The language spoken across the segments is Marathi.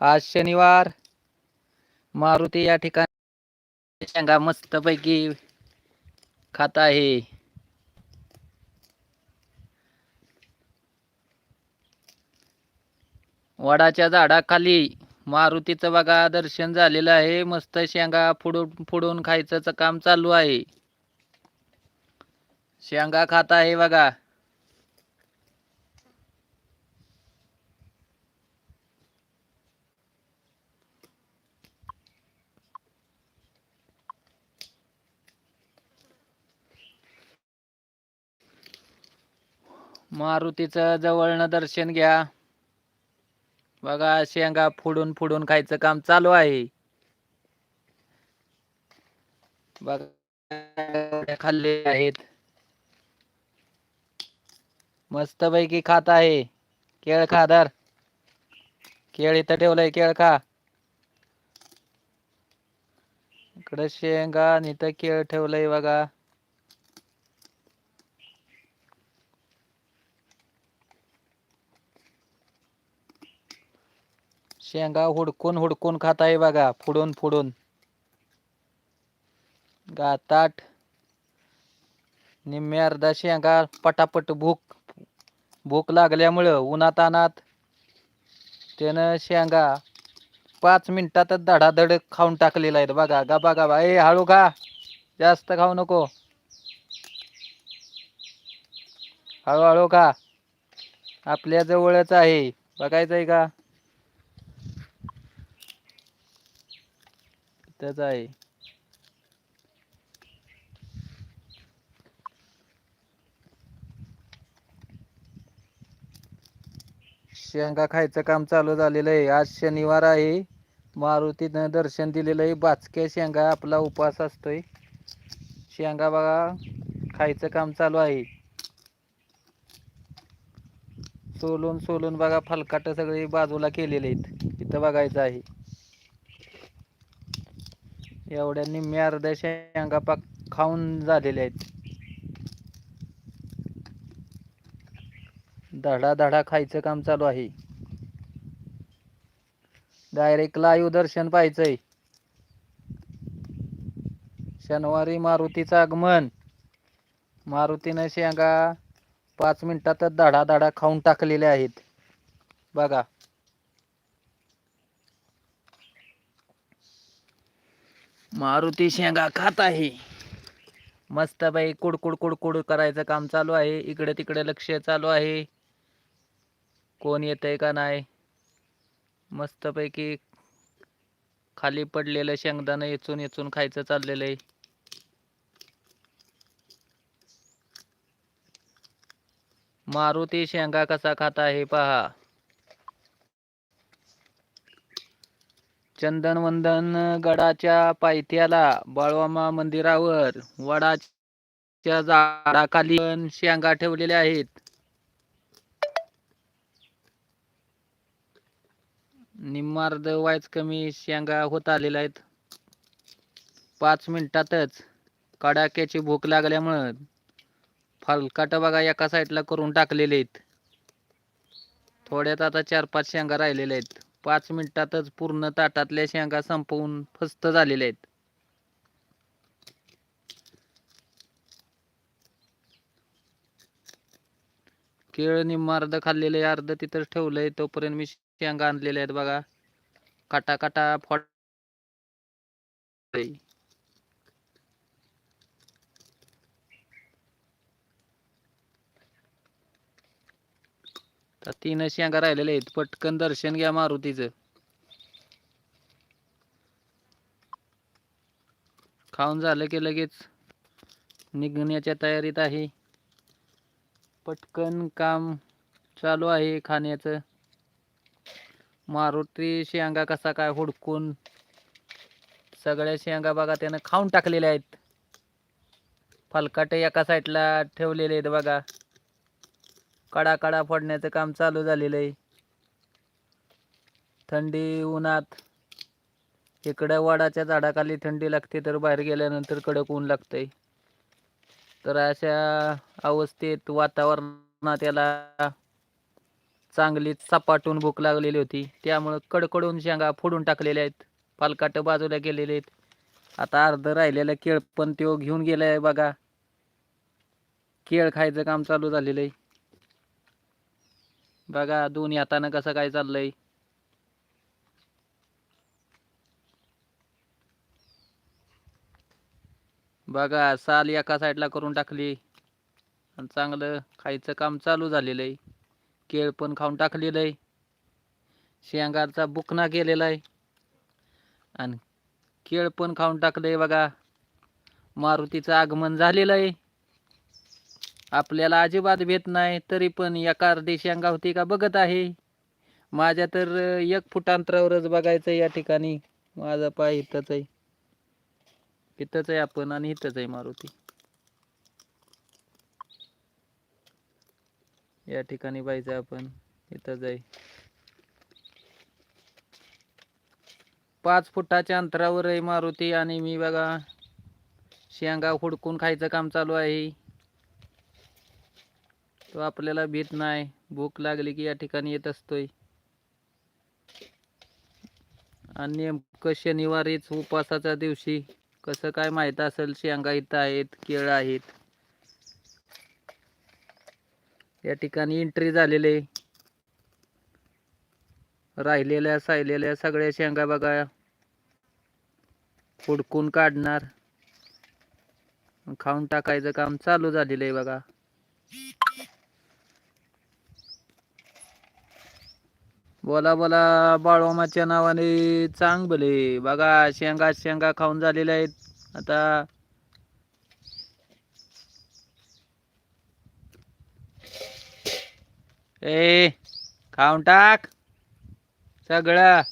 आज शनिवार. मारुती या ठिकाणी शेंगा मस्तपैकी खात आहे. वडाच्या झाडाखाली मारुतीचं बघा दर्शन झालेलं आहे. मस्त शेंगा फुडून फुडून खायचं काम चालू आहे. शेंगा खात आहे बघा. मारुतीचं जवळनं दर्शन घ्या. बघा शेंगा फुडून फुडून खायचं काम चालू आहे. बघा खाल्ले आहेत. मस्त पैकी खात आहे. केळ खा दर केळ इथं ठेवलंय केळ खा. इकडं शेंगा आणि इथं केळ ठेवलंय बघा. शेंगा हुडकून हुडकून खात आहे बघा फुडून फुडून. गाताट निम्मे अर्धा शेंगा पटापट भूक भूक लागल्यामुळं उन्हातानात त्यानं शेंगा पाच मिनिटातच धडाधड खाऊन टाकलेला आहे बघा गाबा गाबा. ए हळू खा जास्त खाऊ नको. हळूहळू खा. आपल्या जवळच आहे बघायचं आहे का? त्याचा आहे. शेंगा खायचं काम चालू झालेलं आहे. आज शनिवार आहे. मारुतीनं दर्शन दिलेलं आहे. बाचक्या शेंगा आपला उपवास असतोय. शेंगा बघा खायचं काम चालू आहे. सोलून सोलून बघा फलकाट सगळे बाजूला केलेले आहेत. इथं बघायचं आहे. एवढ्या निम्म्या अर्ध्या शेंगा पाक खाऊन झालेल्या आहेत. धडा धडा खायचं काम चालू आहे. डायरेक्ट लाईव्ह दर्शन पाहायचंय. शनिवारी मारुतीचं आगमन. मारुतीनं शेंगा पाच मिनिटातच धडा धडा खाऊन टाकलेले आहेत. बघा. मारुती शेंगा खात आहे. मस्त बाई कुडकुड कुडकुड करायचं काम चालू आहे. इकडे तिकडे लक्ष चालू आहे. कोण येतंय का नाही? मस्तपैकी खाली पडलेलं शेंगदाणं येचून येचून खायचं चाललेलं आहे. मारुती शेंगा कसा खाता आहे पहा. चंदनवंदन गडाच्या पायथ्याला बाळवामा मंदिरावर वडाच्या झाडाखाली शेंगा ठेवलेल्या आहेत. निम्मार्ध वायच कमी शेंगा होत आलेल्या आहेत. पाच मिनिटातच कडाक्याची भूक लागल्यामुळं फलकाट बघा एका साईडला करून टाकलेले आहेत. थोड्यात आता चार पाच शेंगा राहिलेल्या आहेत. पाच मिनिटातच पूर्ण ताटातल्या शेंगा संपवून फस्त झालेल्या आहेत. केळ निम्मा अर्ध खाल्लेले अर्ध तिथंच ठेवलंय तोपर्यंत मी शेंगा आणलेल्या आहेत बघा. काटा काटा फॉट तर तीन शेंगा राहिलेल्या आहेत. पटकन दर्शन घ्या मारुतीचं. खाऊन झालं की लगेच निघण्याच्या तयारीत आहे. पटकन काम चालू आहे खाण्याचं. मारुती शेंगा कसा काय हुडकून सगळ्या शेंगा बघा त्यानं खाऊन टाकलेल्या आहेत. फलकाटे एका साईडला ठेवलेले आहेत बघा. कडा कडा फोडण्याचं काम चालू झालेलं आहे. थंडी उन्हात इकडं वडाच्या झाडाखाली थंडी लागते तर बाहेर गेल्यानंतर कडक ऊन लागतंय. तर अशा अवस्थेत वातावरणात याला चांगली सपाटून भूक लागलेली होती. त्यामुळं कडकडून शेंगा फोडून टाकलेल्या आहेत. पालकाट बाजूला गेलेले आहेत. आता अर्ध राहिलेलं केळ पण तो घेऊन गेलाय बघा. केळ खायचं काम चालू झालेलं आहे. बघा दोन्ही हातानं कसं काय चाललंय. बघा साल एका साईडला करून टाकली. आणि चांगलं खायचं काम चालू झालेलं आहे. केळ पण खाऊन टाकलेलं आहे. शेंगाचा बुकना केलेला आहे. आणि केळ पण खाऊन टाकलंय बघा. मारुतीचं आगमन झालेलं आहे. आपल्याला अजिबात भेट नाही तरी पण एका अर्धी शेंगा होती का बघत आहे? माझ्या तर एक फूट अंतरावरच बघायचं या ठिकाणी. माझा पाय इथंच आहे. इथंच आहे आपण आणि इथंच आहे मारुती. या ठिकाणी पाहिजे आपण. इथंच आहे. पाच फुटाच्या अंतरावर आहे मारुती आणि मी बघा. शेंगा हुडकून खायचं काम चालू आहे. तो आपल्याला भीत नाही. भूक लागली की या ठिकाणी येत असतोय. आणि नेमकं शनिवारीच उपवासाच्या दिवशी कसं काय माहीत असेल शेंगा इथं आहेत केळ आहेत. या ठिकाणी एंट्री झालेले राहिलेल्या सायलेल्या सगळ्या शेंगा बघा. हुडकून काढणार. खाऊन टाकायचं काम चालू झालेलं आहे बघा. बोला बोला बाळवामाच्या नावाने चांग भले बघा शेंगा शेंगा खाऊन झालेल्या आहेत. आता ए खाऊन टाक. सगळं.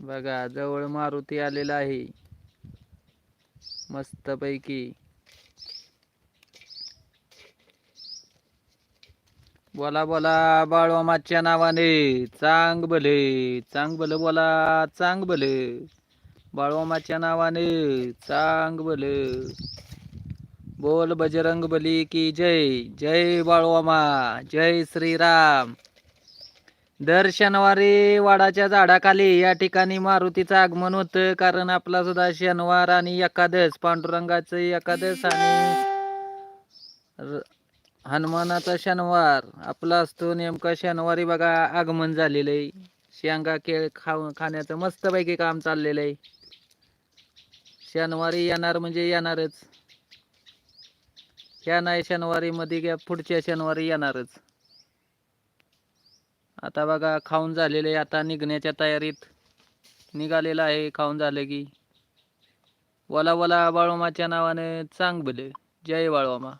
बघा जवळ मारुती आलेला आहे. मस्त बोला बोला बाळवामाच्या नावाने. चांग भले चांग भलं बोला चांग भले. बाळवामाच्या नावाने चांग भलं. बोल बजरंग बली की जय जय बाळवामा जय श्रीराम. दर शनिवारी वाडाच्या झाडाखाली या ठिकाणी मारुतीचं आगमन होतं कारण आपला सुद्धा शनिवार आणि एकादश पांडुरंगाचं एकादश आणि र- हनुमानाचा शनिवार. आपला असतो नेमका शनिवारी बघा आगमन झालेलं आहे. शेंगा केळ खाऊ खाण्याचं मस्तपैकी काम चाललेलं आहे. शनिवारी येणार म्हणजे येणारच. ह्या नाही शनिवारी मध्ये घ्या पुढच्या शनिवारी येणारच. आता बघा खाऊन झालेले आता निघण्याच्या तयारीत निघालेला आहे खाऊन झालं की. वला वला बाळोमाच्या नावाने चांग भले जय बाळोमा